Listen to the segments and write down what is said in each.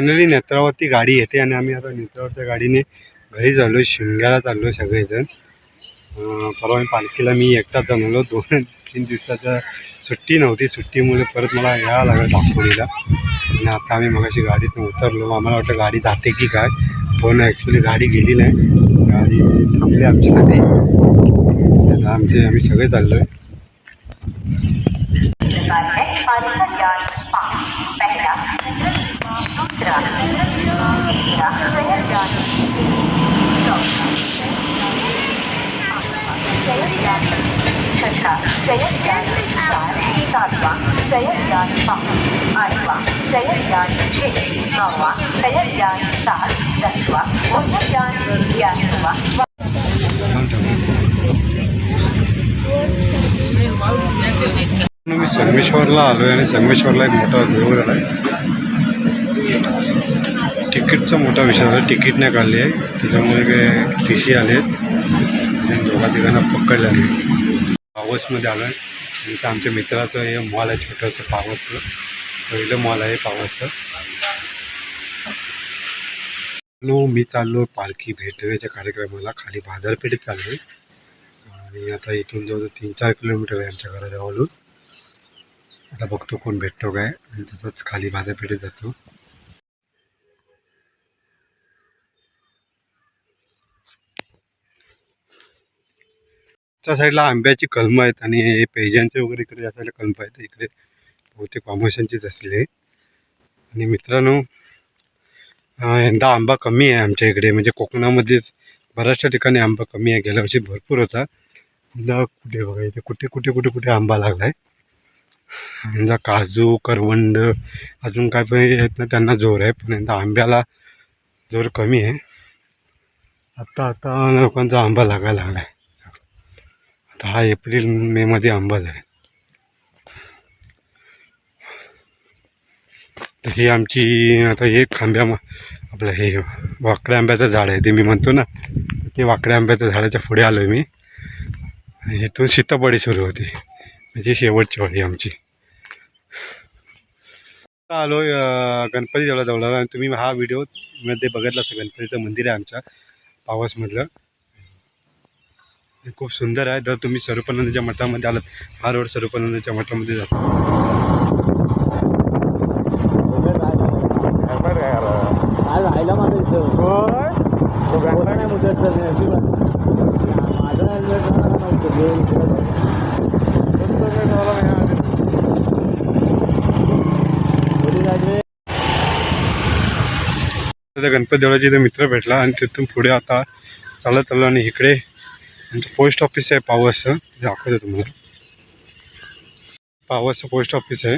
Finally नेत्रावरती गाडी येते आणि आम्ही आता नेत्रावरच्या गाडीने घरी चाललो शिमग्याला चाललो सगळेजण. परवा मी पालखीला मी एकटाच जाऊन दोन तीन दिवसाच्या सुट्टी नव्हती. सुट्टीमुळे परत मला यावं लागलं दापोलीला. आणि आता आम्ही मगाशी गाडीतून उतरलो. आम्हाला वाटलं गाडी जाते की काय. पण ॲक्च्युली गाडी गेली नाही. गाडी थांबली आमच्यासाठी. आता आमचे आम्ही सगळे चाललो आहे पहिला दूसरा तीसरा स्वयंज्ञान स्वयंज्ञान छठा स्वयंज्ञान सात सातवा स्वयंज्ञान पाच आठवा स्वयंज्ञान छे नववा स्वयंज्ञान सात दसवा ज्ञान ग्यारहवा मी संगमेश्वरला आलो आहे आणि संगमेश्वरला एक मोठा देऊळ आहे तिकीटचा मोठा विषय झाला तिकीट नाही काढली आहे. त्याच्यामुळे काय टी सी आले आहेत. दोघा तिघांना पकडले आहे. पावसमध्ये आलो आहे. इथं आमच्या मित्राचं हे मॉल आहे छोटंसं पावसचं पहिलं मॉल आहे पावसचं नो मी चाललो पालखी भेटण्याच्या कार्यक्रमाला. खाली बाजारपेठेत चाललो आहे. आणि आता इथून जवळ तीन चार किलोमीटर आहे आमच्या घराजवळून. आता बघतो कोण भेटतो काय. आणि तसंच खाली बाजारपेठेत जातो. त्या साईडला आंब्याची कलमं आहेत आणि पेज्यांचे पेजांचे वगैरे इकडे या साईडला कलम आहेत. इकडे बहुतेक पामोशांचीच असले आणि मित्रांनो यंदा आंबा कमी आहे आमच्या इकडे. म्हणजे कोकणामध्येच बऱ्याचशा ठिकाणी आंबा कमी आहे. गेल्या वर्षी भरपूर होता. यंदा कुठे बघा इथे? कुठे कुठे कुठे कुठे आंबा लागला आहे यंदा काजू करवंड अजून काय पण आहेत ना त्यांना जोर आहे. पण यंदा आंब्याला जोर कमी आहे. आत्ता आता लोकांचा आंबा लागायला लागला आहे तर हा एप्रिल मेमध्ये आंबाच आहे तर ही आमची आता एक खांब्या आपलं हे वाकड्या आंब्याचं झाड आहे ते मी म्हणतो ना ते वाकड्या आंब्याच्या झाडाच्या पुढे आलो आहे मी इथून सीतापडी सुरू होती. म्हणजे शेवटची वाडी आमची. आलो गणपती जवळ जवळ. आणि तुम्ही हा व्हिडिओमध्ये बघितला असं गणपतीचं मंदिर आहे आमच्या पावसमधलं खूप सुंदर आहे. जर तुम्ही स्वरूपानंदच्या मठामध्ये आलात हा रोड स्वरूपानंदच्या मठामध्ये जातो. गणपती देवळाचे इथे मित्र भेटला आणि तिथून पुढे आता चालत चाललो आणि इकडे म्हणजे पोस्ट ऑफिस आहे पावसचं दाखवतो तुम्हाला. पावसचं पोस्ट ऑफिस आहे.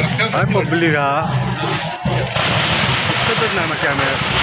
पब्लिक इससे नाम है कैमरा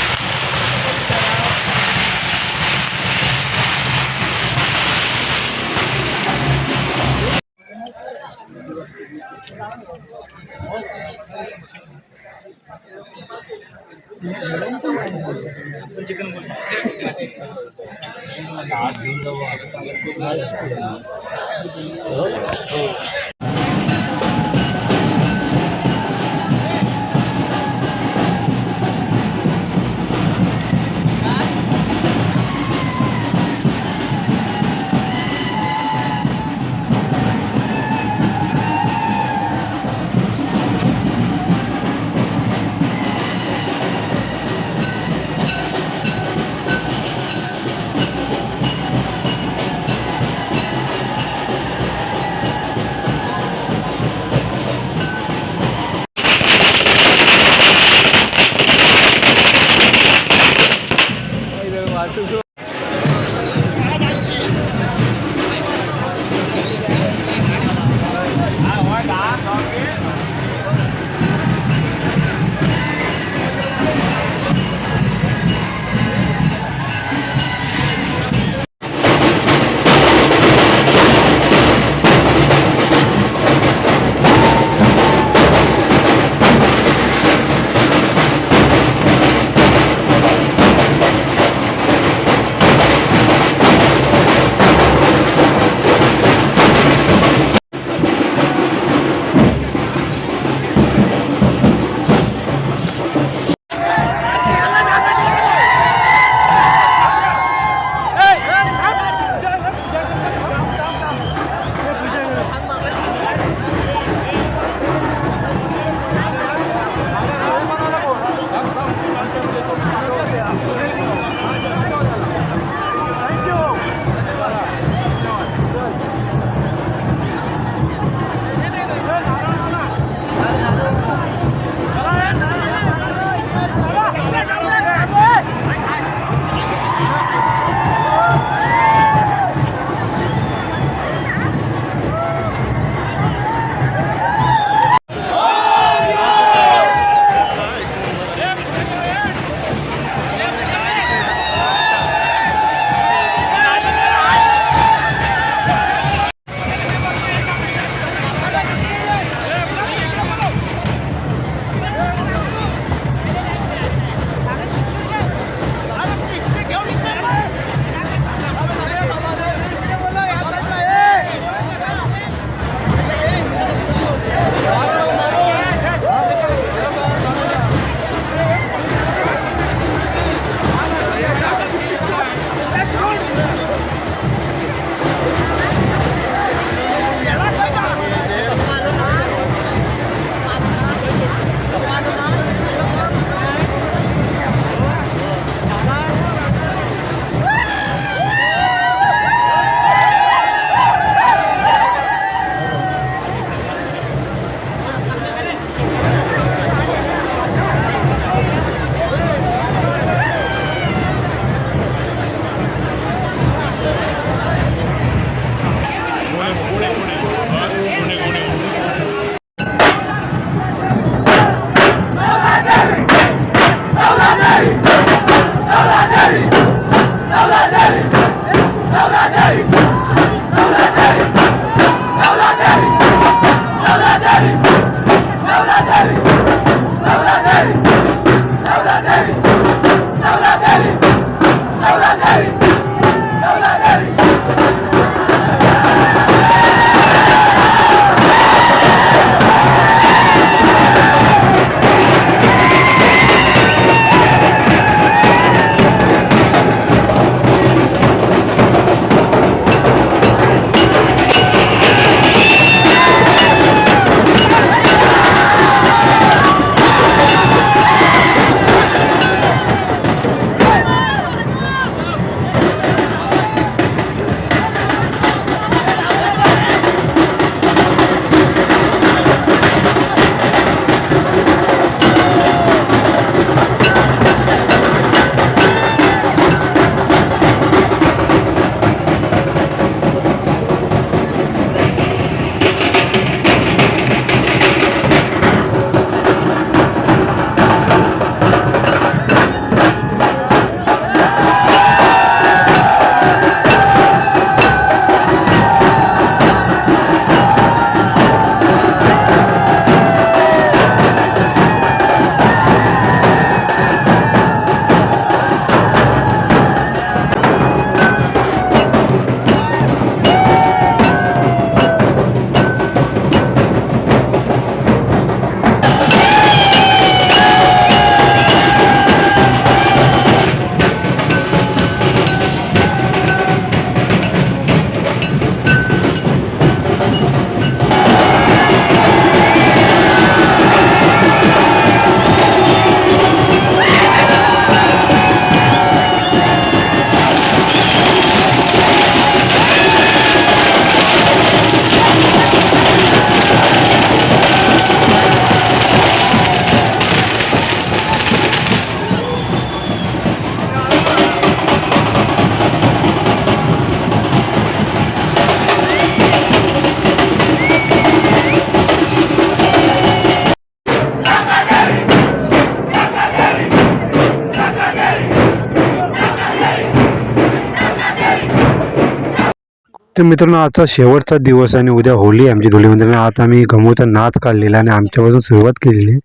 तर मित्रांनो आजचा शेवटचा दिवस आणि उद्या होली आहे आमची. धुळीमध्ये आता आम्ही गमूचा नाच काढलेला आणि आमच्यापासून सुरुवात केलेली आहे.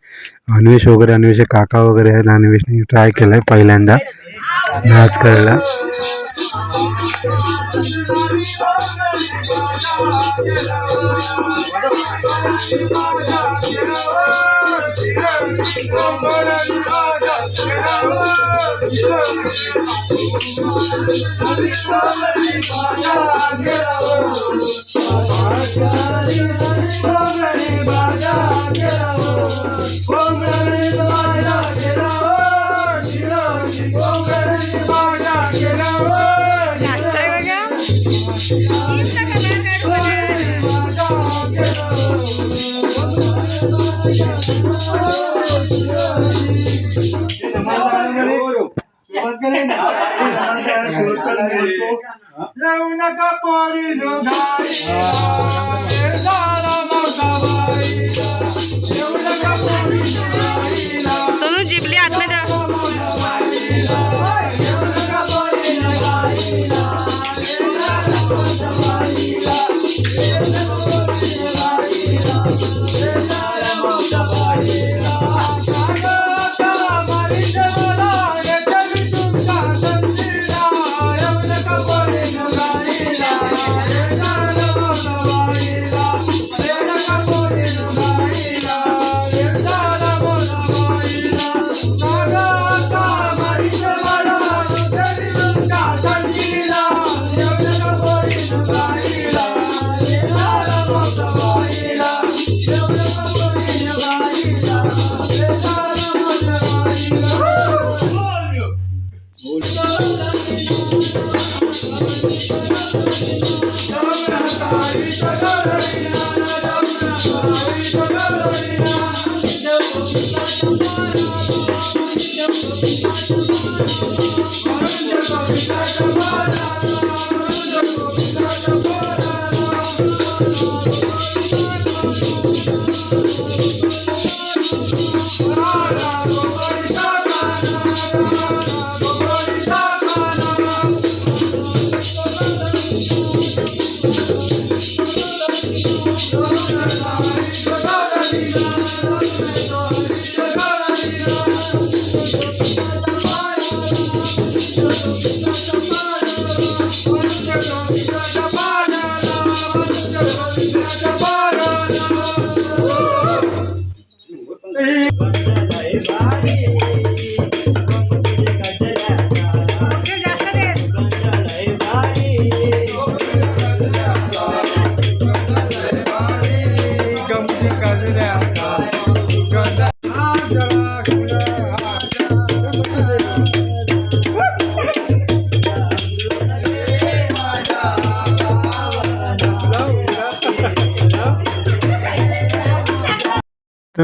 अन्वेष वगैरे अन्वेष काका वगैरे आहेत. अन्वेषने ट्राय केला आहे पहिल्यांदा. नाच करायला Não na capone, não é dá.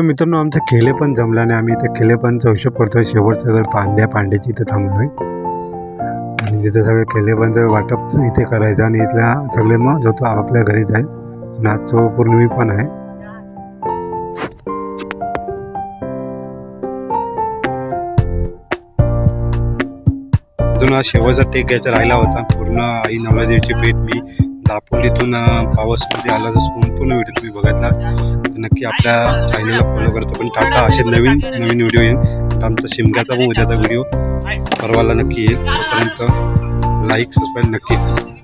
मित्रांनो आमचा केले पण जमला नाही. आम्ही त्या केले पण हिशोब करतोय शेवटचं घर पांड्या पांड्याची इथं थांबलोय. आणि तिथं सगळं केले पण वाटप इथे करायचं आणि इथल्या सगळे मग जो तो आपापल्या घरी जाईल आणि आज पौर्णिमी पण आहे. अजून आज शेवटचा टेक घ्यायचा राहिला होता. पूर्ण आई नवरादेवीची भेट मी दापोलीतून पावसमध्ये आला तर संपूर्ण व्हिडिओ तुम्ही बघितला. नक्की आपल्या चॅनलला फॉलो करतो. पण टाटा असे नवीन नवीन व्हिडिओ येईल आता आमचा शिमग्याचा पण उद्याचा व्हिडिओ परवाला नक्की येईल. तोपर्यंत लाईक सबस्क्राईब नक्की. करा.